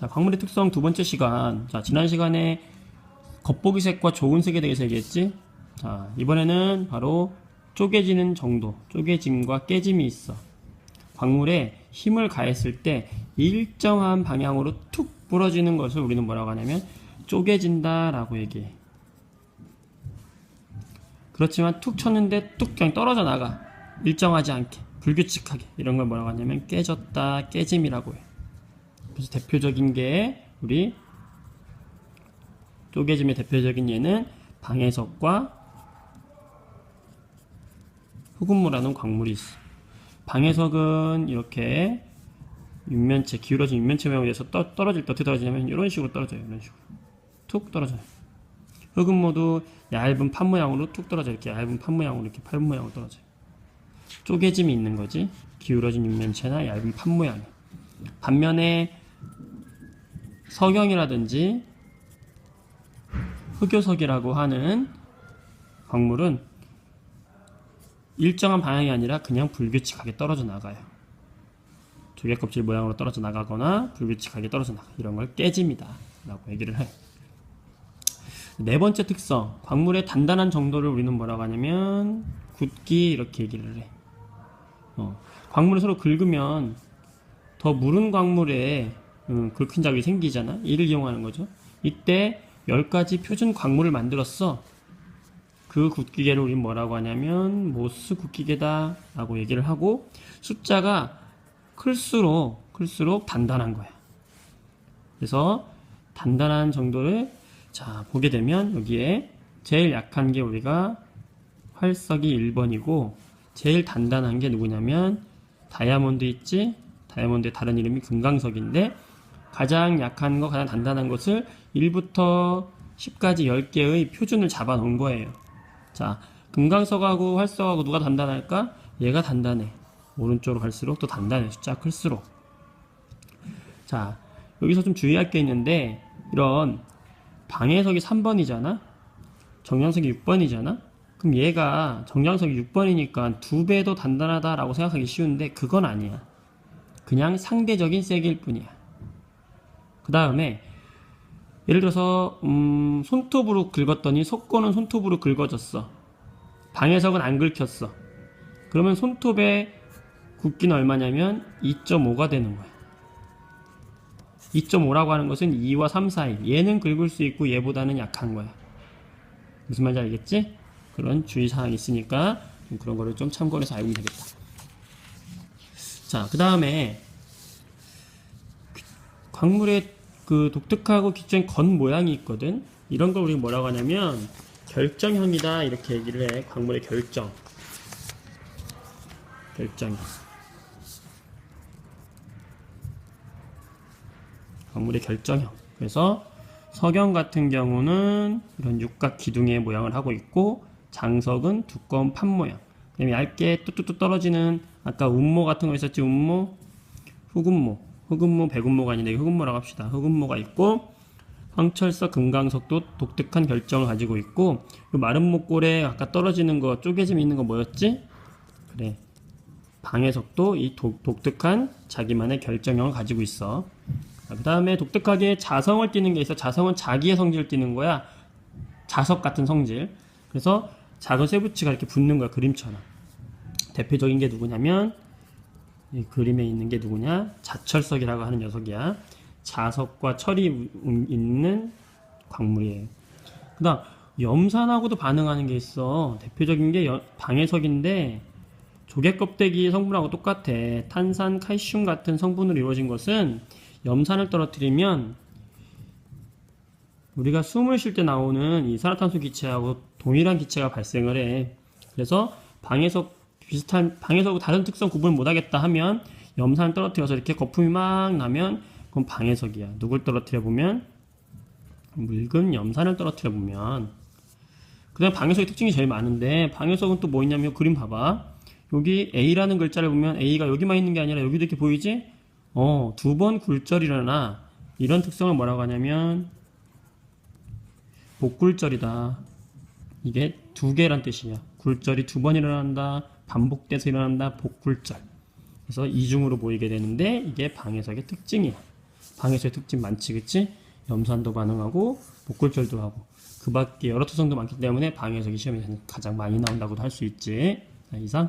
자, 광물의 특성 두 번째 시간. 자, 지난 시간에 겉보기 색과 좋은 색에 대해서 얘기했지? 자, 이번에는 바로 쪼개지는 정도, 쪼개짐과 깨짐이 있어. 광물에 힘을 가했을 때 일정한 방향으로 툭 부러지는 것을 우리는 뭐라고 하냐면 쪼개진다라고 얘기해. 그렇지만 툭 쳤는데 뚝 그냥 떨어져 나가. 일정하지 않게, 불규칙하게. 이런 걸 뭐라고 하냐면 깨졌다, 깨짐이라고 해. 그래서 대표적인 게 우리 쪼개짐의 대표적인 예는 방해석과 흑운무라는 광물이 있어. 방해석은 이렇게 육면체, 기울어진 육면체 모양에 대해서 떠, 떨어질 때 어떻게 떨어지냐면 이런 식으로 떨어져요. 이런 식으로. 툭 떨어져요. 흑운모도 얇은 판 모양으로 툭 떨어져 이렇게 얇은 판 모양으로 이렇게 팔 모양으로 떨어져요. 쪼개짐이 있는 거지. 기울어진 육면체나 얇은 판 모양이. 반면에 석영이라든지 흑요석이라고 하는 광물은 일정한 방향이 아니라 그냥 불규칙하게 떨어져 나가요. 조개 껍질 모양으로 떨어져 나가거나 불규칙하게 떨어져 나가 이런 걸 깨집니다. 라고 얘기를 해. 네 번째 특성, 광물의 단단한 정도를 우리는 뭐라고 하냐면 굳기 이렇게 얘기를 해. 어, 광물을 서로 긁으면 더 무른 광물에 음, 긁힌 자국이 생기잖아. 이를 이용하는 거죠. 이때 10가지 표준 광물을 만들었어. 그 굵기계를 우리 뭐라고 하냐면 모스 굵기계다 라고 얘기를 하고 숫자가 클수록 클수록 단단한 거야. 그래서 단단한 정도를 자 보게 되면 여기에 제일 약한 게 우리가 활석이 1번이고 제일 단단한 게 누구냐면 다이아몬드 있지? 다이아몬드의 다른 이름이 금강석인데 가장 약한 거, 가장 단단한 것을 1부터 10까지 10개의 표준을 잡아 놓은 거예요. 자, 금강석하고 활석하고 누가 단단할까? 얘가 단단해. 오른쪽으로 갈수록 또 단단해. 숫자 클수록. 자, 여기서 좀 주의할 게 있는데, 이런 방해석이 3번이잖아? 정량석이 6번이잖아? 그럼 얘가 정량석이 6번이니까 두 배 더 단단하다라고 생각하기 쉬운데, 그건 아니야. 그냥 상대적인 세기일 뿐이야. 그 다음에 예를 들어서 음, 손톱으로 긁었더니 속거는 손톱으로 긁어졌어. 방해석은 안 긁혔어. 그러면 손톱의 굵기는 얼마냐면 2.5가 되는 거야. 2.5라고 하는 것은 2와 3 사이. 얘는 긁을 수 있고 얘보다는 약한 거야. 무슨 말인지 알겠지? 그런 주의사항이 있으니까 그런 거를 좀 참고해서 알면 되겠다. 자, 그 다음에 광물의 그 독특하고 기초인 건 모양이 있거든. 이런 걸 우리가 뭐라고 하냐면 결정형이다 이렇게 얘기를 해. 광물의 결정. 결정형. 광물의 결정형. 그래서 석영 같은 경우는 이런 육각 기둥의 모양을 하고 있고 장석은 두꺼운 판 모양. 그다음에 얇게 뚝뚝뚝 떨어지는 아까 운모 같은 거 있었지 운모, 흑운모, 흑운모, 백운모가 아닌데 흑운모라고 합시다. 흑운모가 있고 황철석, 금강석도 독특한 결정을 가지고 있고 그 마른 목골에 아까 떨어지는 거 쪼개짐 있는 거 뭐였지? 그래 방해석도 이 독, 독특한 자기만의 결정형을 가지고 있어. 그 다음에 독특하게 자성을 띠는 게 있어. 자성은 자기의 성질을 띠는 거야. 자석 같은 성질. 그래서 작은 쇠붙이가 이렇게 붙는 거야. 그림처럼. 대표적인 게 누구냐면 이 그림에 있는 게 누구냐? 자철석이라고 하는 녀석이야. 자석과 철이 우- 있는 광물이에요. 그 다음 염산하고도 반응하는 게 있어. 대표적인 게 여- 방해석인데 조개 껍데기 성분하고 똑같아. 탄산, 칼슘 같은 성분으로 이루어진 것은 염산을 떨어뜨리면 우리가 숨을 쉴 때 나오는 이산화탄소 기체하고 동일한 기체가 발생을 해. 그래서 방해석 비슷한 방해석하고 다른 특성 구분을 못하겠다 하면 염산을 떨어뜨려서 이렇게 거품이 막 나면 그건 방해석이야. 누굴 떨어뜨려 보면 묽은 염산을 떨어뜨려 보면 그다음 방해석의 특징이 제일 많은데 방해석은 또 뭐 있냐면 그림 봐봐. 여기 A라는 글자를 보면 A가 여기만 있는 게 아니라 여기도 이렇게 보이지? 어, 두 번 굴절이라나 이런 특성을 뭐라고 하냐면 복굴절이다. 이게 두 개란 뜻이야. 굴절이 두 번 일어난다. 반복돼서 일어난다. 복굴절. 그래서 이중으로 보이게 되는데 이게 방해석의 특징이야. 방해소의 특징 많지, 그치? 염산도 가능하고 목골절도 하고 그 밖에 여러 특성도 많기 때문에 방해석이 시험에 가장 많이 나온다고도 할 수 있지. 자, 이상.